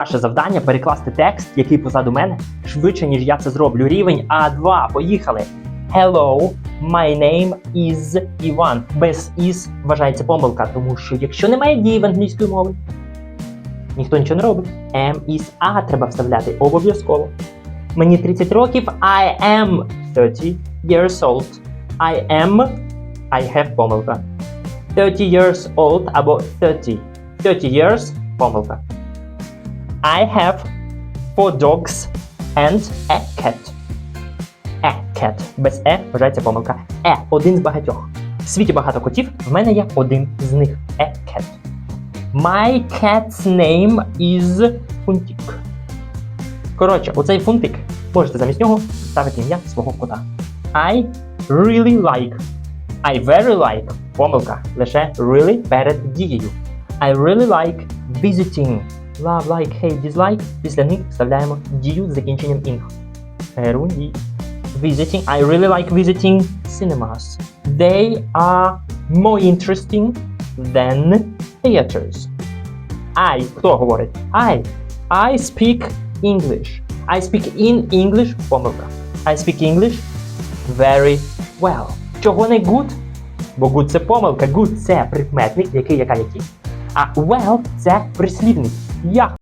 Ваше завдання перекласти текст, який позаду мене, швидше, ніж я це зроблю. Рівень А2. Поїхали. Hello, my name is Іван. Без is вважається помилка, тому що якщо немає дії в англійської мови, ніхто нічого не робить. Am is A треба вставляти обов'язково. Мені 30 років. I am 30 years old. I am. I have помилка. 30 years old або 30. 30 years помилка. I have four dogs and a cat. A cat. Без е вважається помилка. Е один з багатьох. В світі багато котів, в мене є один з них. A cat. My cat's name is Фунтик. Коротше, оцей фунтик можете замість нього ставити ім'я свого кота. I really like. I very like. Помилка. Лише really перед дією. I really like visiting. Love, like, hate, dislike. Після них вставляємо дію з закінченням ing. Ерунді. Visiting. I really like visiting cinemas. They are more interesting than theaters. I. Хто говорить? I. I speak English. I speak in English. Помилка. I speak English very well. Чого не good? Бо good це помилка. Good це прикметник, який яка який. А well це прислівник. Я